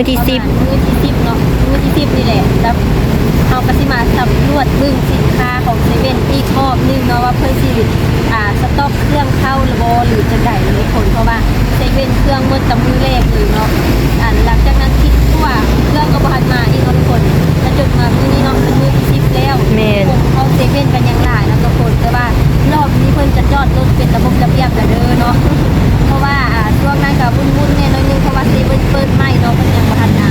อที่สิบมือที่สิบเนาะมือที่สิบนี่แหละแล้วเอากสิมาสำรวจบึ้งสินค้าของเซเว่นอีกรอบนึงเนาะว่าเพิ่นสิอ่าสต็อกเครื่องเข้าหรือบ่หรือจะได้ทุกคนเพราะว่าเซเว่นเครื่องเมื่อตะมือแรกเลยเนาะอ่าหลังจากนั้นคิดว่าเครื่องก็บ่ทันมาอีกเนาะทุกคนแล้วจนมามื้อนี้เนาะเป็นมือที่สิ แล้วเมนเขาเซเว่นกันยังหลายนะทุกคนแต่ว่ารอบนี้เพิ่นจะจอดรถเป็นระบบระเบียบแล้วเด้อเนาะเพราะว่าอ่าช่วงนั้นก็วุ่นๆแน่น้อยนึงเพราะว่าเซเว่นเปิดใหม่เนาะเพิ่นยังบ่ทันอะ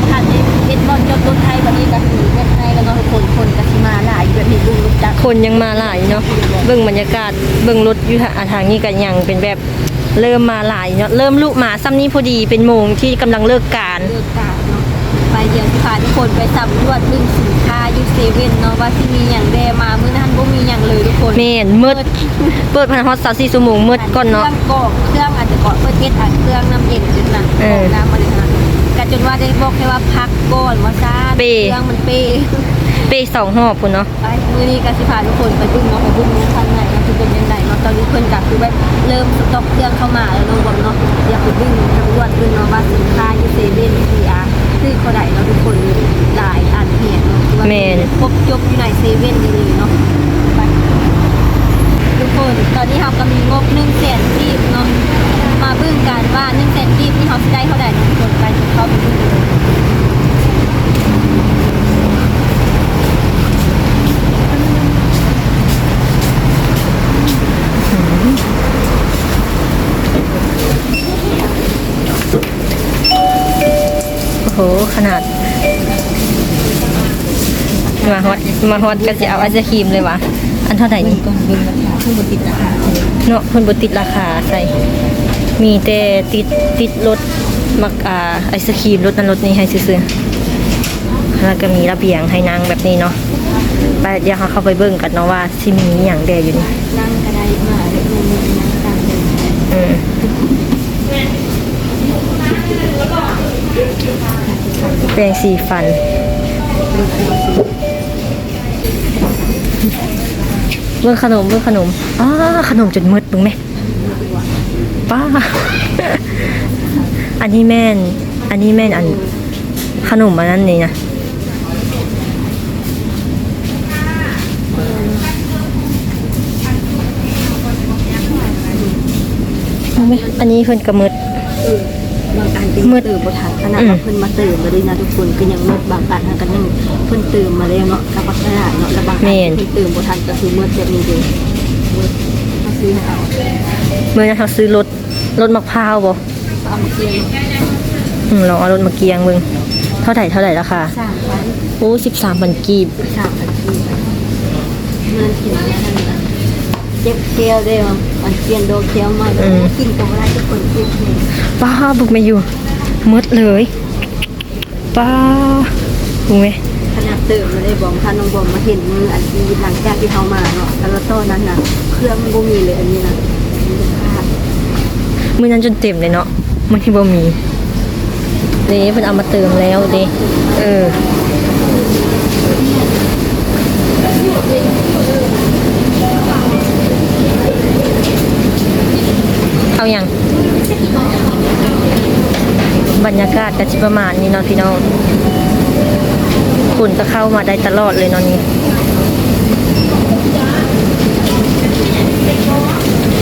บ่ทันได้เฮ็ดบอลจอดรถไทยบัดนี้ก็คือเฮ็ดให้แล้วเนาะทุกคนคนก็สิมาหลายอยู่แบบนี้ลุงลูกจักคนยังมาหลายเนาะเบิ่งบรรยากาศเบิ่งรถอยู่ทางนี้กันยังเป็นแบบเริ่มมาหลายเนาะเริ่มลุมาซ้ำนี้พอดีเป็นโมงที่กำลังเลิกการ เลิกกาเนาะ ไปเดี๋ยวสิพาทุกคนไปสำรวจเบิ่งสินค้าอยู่เซเว่นเนาะว่าสิมีหยังแดมามื้อนั้นบ่มีหยังเลยทุกคนเมนมืดเปิดพันฮอตสาวสี่ชั่วโมงมืดก่อนเนาะ เครื่องกรอกเครื่องอาจจะเกาะเพื่อเทสอันเครื่องน้ำเย็นขึ้นนะเออน้ำมันนะก็จนว่าได้บอกแค่ว่าพักก่อนว่าซ่าเป้เครื่องมันเป้เป้สองหอบคุณเนาะ ไปมือนี้ก็สิพาทุกคนไปบึ้งเนาะไปบึ้งข้างในนะคือเป็นยังไงเนาะตอนนี้เพิ่นก็คือแบบเริ่มสต็อกเครื่องเข้ามาแล้วเนาะบอมเนาะอยากไปบึ้งตำรวจบึ้งเนาะว่าสินค้าอยู่เซเว่นทีอาร์ คือเขาได้เราทุกคนหลายอันเหตุเนาะที่ว่าแม่น ครบจบอยู่ในเซเว่นดีเลยเนาะไปทุกคนตอนนี้เราก็มีงบหนึ่งแสนกีบเนาะมาเบิ่งกันว่าหนึ่งแสนกีบที่เขาจะได้เท่าไหร่เนาะทุกคนไปเขาไปดูเลย ขนาด มาฮอตมาฮอตก็จะเอาไอศครีมเลยวะอันเท่าไหร่นี่เพิ่งบ่ติดราคาเนาะเพิ่นบ่ติดราคาใส่มีแต่ติดติดรถมักอ่าไอศครีมรถนั้นรถนี้ให้ซื้อๆแล้วก็มีระเบียงให้นั่งแบบนี้เนาะไปเดี๋ยวเราเข้าไปเบิ่งกันเนาะว่าสิมีหยังแดอยู่นี่นั่งก็ไดมาเดี๋ยวมันมีนั่งตามเลยอืม แปรงสีฟัน เบิ่งขนมเบิ่งขนมอ้าขนมจนมืดเบิ่งไหมป้า อันนี้แม่น อันนี้แม่นอันขนมอันนั้นนี่นะอาไหมอันนี้เพิ่นกระมืด บางอันเป็นมืดตื่นบ่ทันขนาดอืมว่าเพิ่นมาตื่นมาเลยนะทุกคนก็ยังมืดบางอันก็ยังเพิ่นตื่นมาแล้วเนาะกับขนาดเนาะแล้วบางอันเพิ่นตื่นบ่ทันก็คือมืดแบบนี้เลยมืดถ้าซื้อให้เอาเมื่อนั้นเขาซื้อรถรถมะพร้าวบ่เอามาเกียงอืมลองเอารถมาเกียงมึงเท่าไหร่เท่าไหร่ราคาสามพันโอ้สิบสามพันกีบสามพันกีบเงินกินแล้วนั่นนะ เจ็บเกลียวเด้อมันเปลี่ยนโดเคียวใหม่กินตรงไรทุกคนกินเองป้าบุกไม่อยู่มืดเลยป้าบุกไหมขนาดตื่นมาเลยบอมพาน้องบอมมาเห็นมืออันที่หลังจากที่เขามาเนาะแล้วตอนนั้นนะเครื่องมันบ่มีเลยอันนี้นะมีพลาดมือนั้นจนเต็มเลยเนาะมันที่บ่มีเด้เพิ่นเอามาเติมแล้วเด้เออ เอาอย่างบรรยากาศก็สิประมาณนี้เนาะพี่น้องคุณก็เข้ามาได้ตลอดเลยเนาะนี่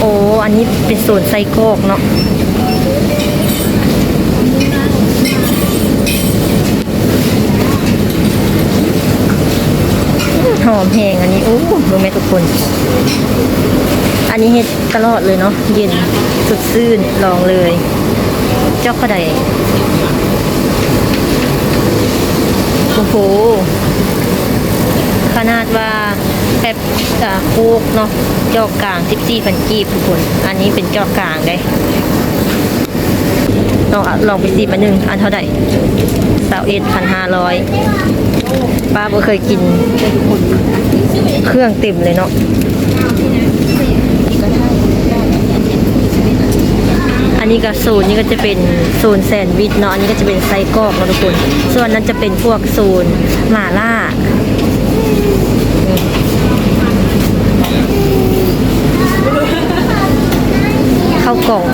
โอ้อันนี้เป็นโซนไส้กรอกเนาะหอมแหงอันนี้โอ้ดูไหมทุกคน อันนี้เฮ็ดตลอดเลยเนาะเย็นสดชื่นลองเลย เจ้าก็ได้โอ้โหขนาดว่าแบบอ่าโคกเนาะจอกกลาง14พันกีบทุกคน อันนี้เป็นจอกกลางได้ลองลองไปสิมาหนึ่งอันเท่าไหร่สาวเอ็ดพันห้าร้อยป้าบ่เคยกิน เครื่องเต็มเลยเนาะ นนี้ก็โซนนี่ก็จะเป็นโซนแซนด์วิชเนาะ อันนี้ก็จะเป็นไส้กรอกนะทุกคน ส่วนนั้นจะเป็นพวกโซนหม่าล่าข้าวกล่อง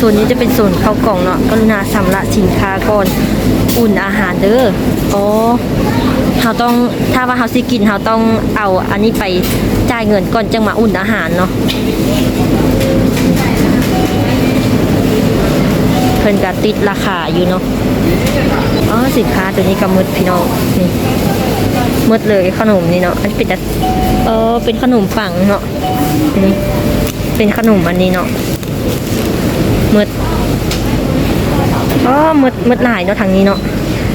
ส่วนนี้จะเป็นส่วนข้าวกล่องเนาะกรุณาสำหรับสินค้าก่อนอุ่นอาหารเด้ออ๋อเราต้องถ้าว่าเราสิกินเราต้องเอาอันนี้ไปจ่ายเงินก่อนจังมาอุ่นอาหารเนาะ พิ่นก็ติดราคาอยู่เนาะอ๋อสินค้าตัวนี้ก็มืดพี่น้องนี่มืดเลยขนมนี่เนาะอันนี้เป็นแต่เออเป็นขนมปังเนาะนี่เป็นขนมอันนี้เนาะมืดอ๋อมืดมืดหลายเนาะทางนี้เนาะ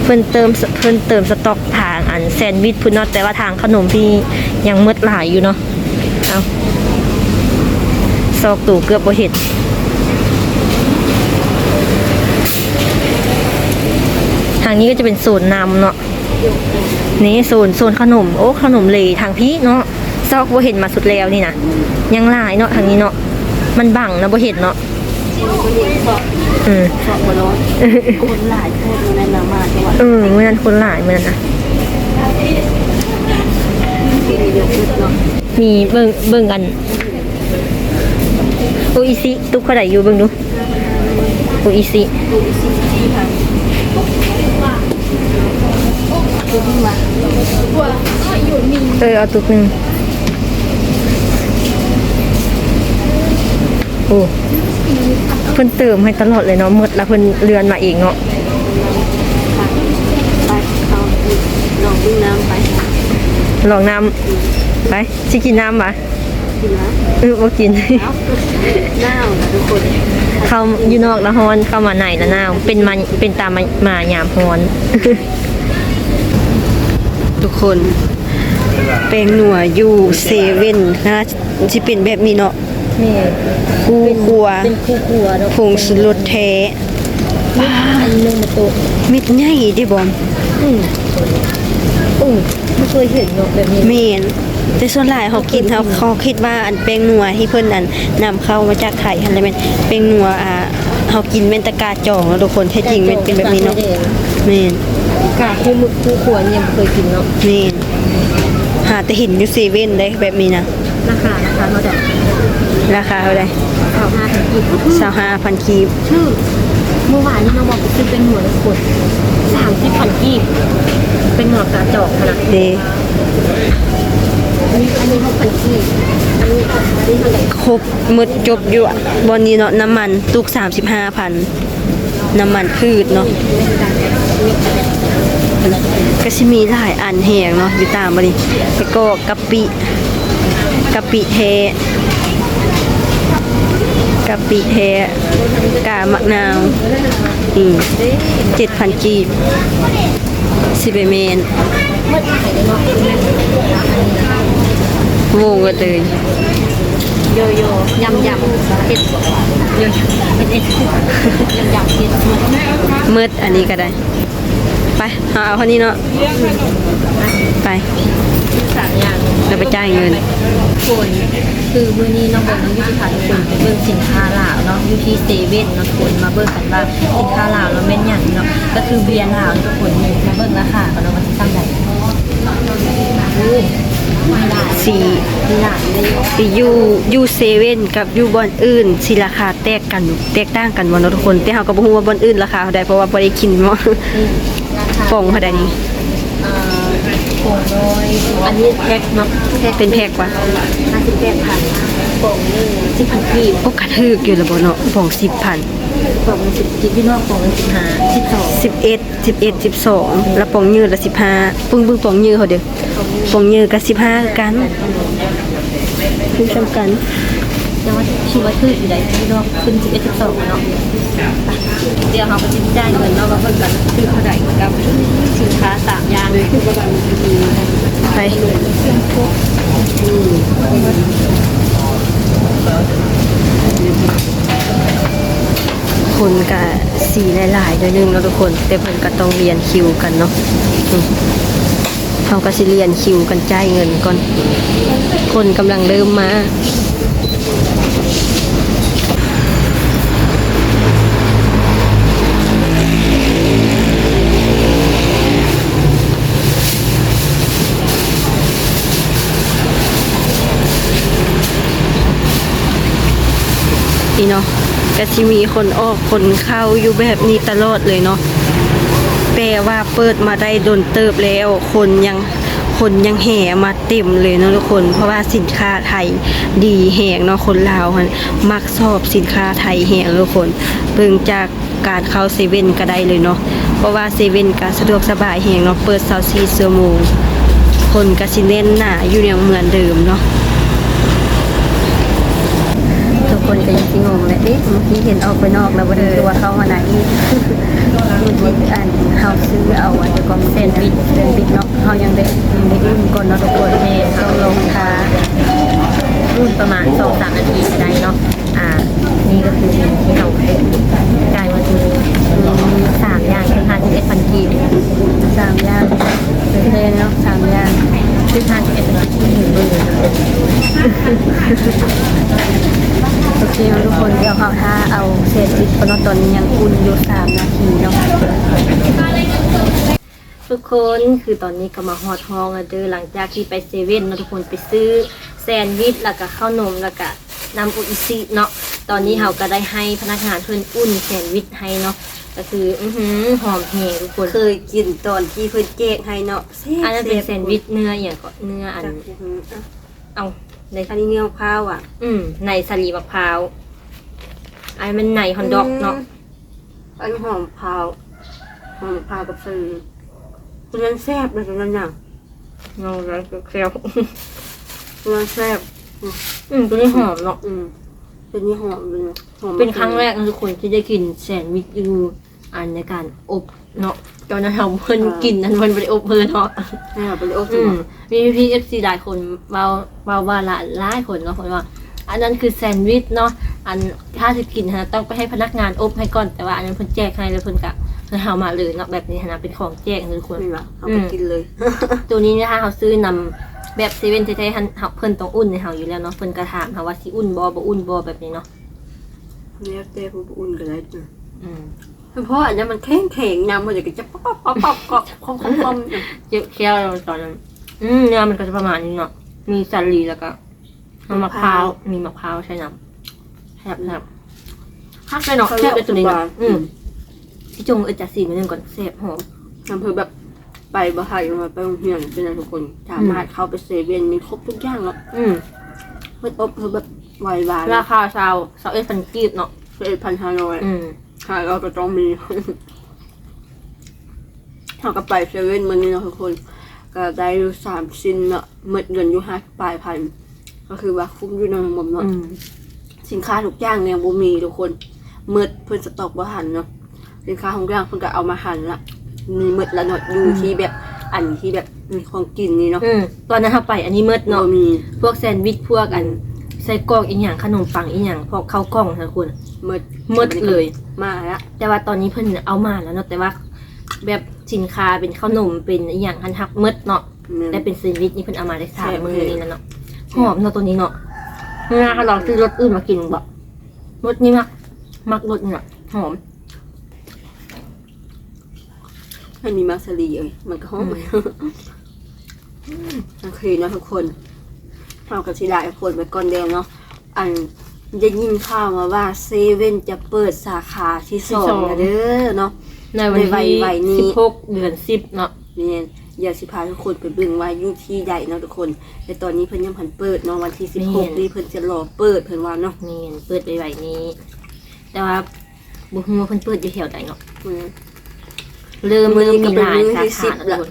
เพิ่นเติมเพิ่นเติมสต็อกทางอันแซนด์วิชพุ่นเนาะแต่ว่าทางขนมพี่ยังมืดหลายอยู่เนาะเอาซอกตู่เกือบบ่เห็น ทางนี้ก็จะเป็นโซนนำเนาะนี่โซนโซนขนมโอ้ขนมเลยทางพี่เนาะซอกบ่เห็นมาสุดแล้วนี่นะยังหลายเนาะทางนี้เนาะมันบังนะบ่เห็นเนาะอืมคนหลายคนในนามาจังหวัดเออเมื่อนั้นคนหลายเมื่อนั้นนะที่เยอะมีเบิ่งเบิ่งกันโออีซิตุ๊กเขาได้อยู่เบิ่งดูโออีซิ ดูสิที่ค่ะดูที่มาเออเอาตุ๊กหนึงโอ้เพิ่นเติมให้ตลอดเลยเนาะหมดแล้วเพิ่นเรือนมาเองเนาะไปเอาลองดูน้ำไปลองน้ำไปสิกินน้ำปะกินแล้วเออบ่กินเอาหน้านะทุกคนเข้าอยู่นอกละฮอนเข้ามาในละนาวเป็นมาเป็นตามมามายามฮอน ทุกคน แป้งหนัวอยู่เซเว่นนะที่เป็นแบบนี้เนาะนี่คู่ครัวเป็นคู่ครัวเนาะผงสุรสแท้อันนึงมาตัวเม็ดใหญ่ดิบอมอืมอืมไม่เคยเห็นเนาะแบบนี้เมนแต่ส่วนหลายเขากินเขาเขาคิดว่าอันแป้งนัวที่เพิ่นอันนำเข้ามาจากไทยอันนั้นแม่นแป้งนัวอ่าเขากินเม็นตะกาจองเนาะทุกคนแท้จริงแม่นเป็นแบบนี้เนาะเมน กาคู่มึกคู่ครัวเนี่ยไม่เคยกินเนาะเมนหาแต่เห็นอยู่เซเว่นได้แบบนี้นะราคาราคาเท่าไหร่ราคาเท่าไหร่สาวห้าถึงกี่สาวห้าพันคีบชื่อเมื่อวานนี้น้องบอกไปซื้อเป็นหัวละคนสามสิบพันกีบเป็นหัวกาจอกขนาดเดอันนี้อันนี้หกพันกีบอันนี้อันนี้เท่าไหร่ครบหมดจบอยู่อะบอนนี้เนาะน้ำมันตุก35,000น้ำมันพืชเนาะ ก็สิมีหลายอันแหงเนาะอยู่ตามมาดิแล้วก็กะปิกะปิแท้กะปิแท้กามะนาวอืมเจ็ดพันกีบสิเบเมนโวงกันเลยโยโย่ยำยำเผ็ดโยโย่เผ็ดเอ็ดยำยำเผ็ดมืดอันนี้ก็ได้ ไปเอาเอาคนนี้เนาะไปสามอย่างเราไปจ่ายเงินคนคือมื้อนี้น้องบอกน้องยุติธรรมทุกคนไปเบิ่งสินค้าลาวเนาะอยู่ที่เซเว่นเนาะทุกคนมาเบิ่งกันว่าสินค้าลาวเราแม่นหยังเนาะก็คือเบียร์ลาวทุกคนนี่มาเบิ่งราคากันเนาะว่าสิซ้ำใด โอ้มีหลายสี่มีหลายเลยที่อยู่อยู่เซเว่นกับอยู่บอนอื่นสิราคาแตกกันแตกต่างกันบ่เนาะทุกคน แต่เฮาก็บ่ฮู้ว่าบอนอื่นราคาเท่าใดเพราะว่าบ่ได้กินเนาะนี่ราคาป่องเท่าใดนี่เอ่อป่องน้อยอันนี้แพ็คเนาะแพ็คเป็นแพ็ควะห้าสิบแปดพันป่องหนึงสิบพันกีบโอ้กระทึกอยู่แล้วบ่เนาะป่อง10,000ป่องหนึงสิบกิบที่นอกป่องหนึงสิบห้าสิบสอง11 11 12แล้วป่องยืดละ15ปึ้งปึ้งป่องยืดเขาเด้อ ป่องยืดก็15คือกันคือซ้ำกันแต่ว่าชื่อว่าคืออยู่ไหนที่นอกขึ้นสิบเอ็ดสิบสองเนาะไปเดี๋ยวเราไปจิ้มจ่ายเงินเนาะว่าเพิ่นกันคือเท่าไหร่กับสินค้าสามอย่างคือว่ากันมีไปคนก็สีหลายๆเดี๋ยวนึงเนาะทุกคนแต่เพิ่นก็ต้องเรียนคิวกันเนาะอืม เขาก็สิเรียนคิวกันจ่ายเงินก่อน คนกำลังเริ่มมานี่เนาะก็ก็สิมีคนออกคนเข้าอยู่แบบนี้ตลอดเลยเนาะ แปลว่าเปิดมาได้โดนเติบแล้ว คนยังคนยังแห่มาเต็มเลยเนาะทุกคน เพราะว่าสินค้าไทยดีแหงเนาะคนลาวมันมักชอบสินค้าไทยแหงทุกคนเบิ่งจากการเข้าเซเว่นก็ได้เลยเนาะเพราะว่าเซเว่นก็สะดวกสบายแหงเนาะเปิด24ชั่วโมงคนก็สิแน่นหนาอยู่อย่างเหมือนเดิมเนาะทุกคนก็ยังงงเลยเอ๊ะเมื่อกี้เห็นออกไปนอกแล้วบ่ได้รู้ว่าเข้ามาไหน เมื่อกี้อันเฮาซื้อเอาอันเดียวก็เซนวิชเซนวิชเนาะเฮายังได้ยังได้อุ่นก่อนเนาะทุกคนแม่ต้องลงทารุ่นประมาณสองสามนาทีได้เนาะอ่านี่ก็คือที่เราจ่ายมาคือมีสามอย่างคือห้าสิบเอ็ดพันกีบสามอย่างเป็นเพลงเนาะสามอย่างคือห้าสิบเอ็ดพันกีบหนึ่งหมื่นโอเคทุกคนเดี๋ยวเขาถ้าเอาเศษวิชเพราะเนตอนยังอุ่นอยู่สามนาที คนคือตอนนี้ก็มาฮอดห้องแล้วเด้อหลังจากที่ไปเซเว่นเนาะทุกคนไปซื้อแซนด์วิชแล้วก็ข้าวนมแล้วก็น้ำอุอิซิเนาะตอนนี้เราก็ได้ให้พนักงานเพิ่นอุ่นแซนด์วิชให้เนาะก็คืออื้อหือหอมแหงทุกคน เคยกินตอนที่เพิ่นแจกให้เนาะแซ่บอันนั้นเป็นแซนด์วิชเนื้ออย่างก็เนื้ออันอะเอาในอันนี้เนื้อข้าวอะ อืมในสลีมะพร้าวอันนมันในฮอนดอกเนาะ อันนหอมพร้าวหอมพร้าวกับสลี ตัวนั้นแซ่บเลยตัวนั้นน่ะเงาแล้วก็เคี้ยวตัวนั้นแซ่บอืมตัวนี้หอมเนาะอืมเป็นนี่หอมเลยนะหอมเป็นครั้งแรกนะทุกคนที่ได้กินแซนด์วิชอยู่อันในการอบเนาะตอนนั้นเราเพิ่นกินนั้นมันไปอบเพิ่นเนาะแซ่บเป็นโอ้โหอืมมีพี่เอฟซีหลายคนเบาเบาว่าหลายหลายคนเนาะคนว่าอันนั้นคือแซนด์วิชเนาะ อันถ้าจะกินนะต้องไปให้พนักงานอบให้ก่อน แต่ว่าอันนั้นเพิ่นแจกให้แล้วเพิ่นกะ เพิ่นเอามาเลยเนาะแบบนี้นะเป็นของแจกนะทุกคนนี่ละเอาไปกินเลย ตัวนี้นะคะเขาซื้อนำแบบเซเว่นแท้ๆหันเขาเพิ่นต้องอุ่นในเฮาอยู่แล้วเนาะเพิ่นกระถามเขาว่าสิอุ่นบ่บ่อุ่นบ่แบบนี้เนาะเนี่ยเต้ผู้อุ่นกันเลยจ้ะอืมเพราะอันนี้มันแข็งแข็งน้ำมันจะจะป๊อปป๊อปป๊อปป๊อปป๊อปคอมคอมคอมเจ็บเคี้ยวตอนนั้นอืมเนื้อมันก็จะประมาณนี้เนาะมีสาลีแล้วก็มีมะพร้าวมีมะพร้าวใช่น้ำแซ่บแซ่บฮักเลยเนาะแซ่บเลยตัวนี้เนาะอืม พี่จงเออจัดสีมาหนึ่งก่อนแซ่บหอมอำเภอแบบไปบ่ไทยมาไปโรงเรียนเป็นอะไรทุกคนสามารถเข้าไปเซเว่นมีครบทุกอย่างแล้วอืมเพิ่นอบเพิ่นแบบไวบานราคาชาวชาวเอสพันกีบเนาะเอ็ดพันห้าร้อยอืมค่ะเราก็ต้องมีเราก็ไปเซเว่นมื้อนี้เนาะทุกคน ก็ได้อยู่สามชิ้นเนาะหมดเงินอยู่ห้าปลายพันก็คือว่าคุ้มอยู่เนาะหมดเนาะอืมสินค้าทุกอย่างเนี่ยบ่มีทุกคนหมดเพิ่นสต็อกบ่หันเนาะ สินค้าทุกอย่างเพิ่นก็เอามาหันละมีหมดละเนาะอยู่ที่แบบอันที่แบบมีของกินนี่เนาะอืมตอนนั้นเราไปอันนี้เมิดเนาะเนาะมีพวกแซนด์วิชพวกอันไส้กรอกอีกอย่างขนมปังอีกอย่างพวกข้าวกล้องนะคุณหมดหมดเลย มาละแต่ว่าตอนนี้เพิ่นเอามาแล้วเนาะแต่ว่า แบบสินค้าเป็นขนมเป็นอหย่างหันหักหมดเนาะแม่นแต่เป็นแซนด์วิชนี่เพิ่นเอามาได้สามใช่ มือโอเคนี่นะเนาะหอมเนาะตัวนี้เนาะเวลาเขาลองซื้อรสอื่นมากินบอกรสนี้มักมักรสนี่เนาะหอม ให้มีมักสลีเอ้ยมันก็หอมอืมโอเคเนาะทุกคนเรากับชิลาไอคนไปก่อนเดียวเนาะอันได้ยินข่าวมาว่าเซเว่นจะเปิดสาขาที่สองแล้วเด้อเนาะในวันในวัยที่วัยนี้สิบหกเดือนสิบเนาะเนี่ยอยากสิพาทุกคนไปเบิ่งว่าอยู่ที่ใดเนาะทุกคนแต่ตอนนี้เพิ่นยังพันเปิดเนาะวันที่สิบหกนี่เพิ่นจะรอเปิดเพิ่นว่าเนาะนี่เปิดไวๆนี้ แต่ว่าบุหัวาเพิ่นเปิดอยู่แถวใดเนาะอืม เริ่มมื้อเริ่มนี้ก็มีเป็นหลายมื้อสาที่ขาสิบแล้วละทุกคน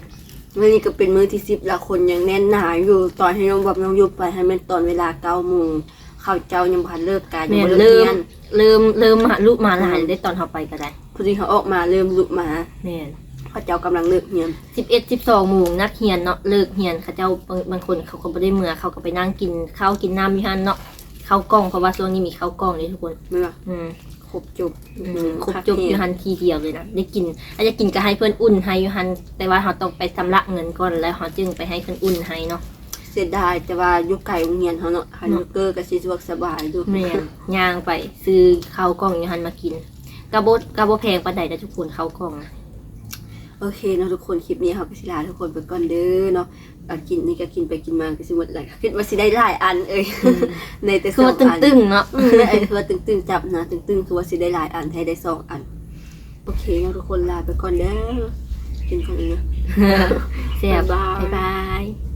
วันนี้ก็เป็นมื้อที่สิบละคนยังแน่นหนาอยู่ตอนให้น้องแบบน้องยุบไปให้มันตอนเวลาเก้าโมงข้าวเจ้ายังพันเลิกการยังแม่บ่นเลิกเริ่เรีมยนเริ่มเริ่มมาลูกมาหลายได้ตอนเขาไปก็ได้พอดีเขาออกมาเริ่มลุกมาแม่นข้าวเจ้ากำลังเลิกเรียนสิบเอ็ดสิบสองโมงนักเรียนเนาะเลิกเรียนเขาเจ้าบางบางคนเขาก็ไม่ได้เมื่อเขาก็ไปนั่งกินข้าวกินน้ำอยู่หันเนาะข้าวกล้องเพราะว่าช่วงนี้มีข้าวกล้องเลยทุกคนไม่ว่าอืม ครบจบอืมครบจบอยู่หันทีเดียวเลยนะได้กินอาจจะกินก็ให้เพื่อนอุ่นให้อยู่หันแต่ว่าเขาต้องไปสำระเงินก่อนแล้วเขาจึงไปให้เพื่อนอุ่นให้เนาะเสียดายแต่ว่าอยุคไก่โรงเรียนเขาเนาะฮันยูเกอร์ก็สิสะดวกสบายดูแม่นย่างไปซื้อข้าวกล้องอยู่หันมากินกระโบกระโบแพงปานใดนะทุกคนข้าวกล้องนะโโอเคเนาะทุกคนคลิปนี้เขาก็สิลาทุกคนไปก่อนเด้อเนาะ เอากินนี่ก็กินไปกินมาก็สิหมดหลายคิดว่าสิได้หลายอันเอ้ยในแต่สคือองว่าอันตึงๆเนาะอืมไอ้คือว่าตึงๆจับนะตึงๆคือว่าสิได้หลายอันให้ได้สองอัน โอเคเนาะทุกคนลาไปก่อนเด้อกินของเองนะแซ่บบ๊ายบาย บ๊ายบาย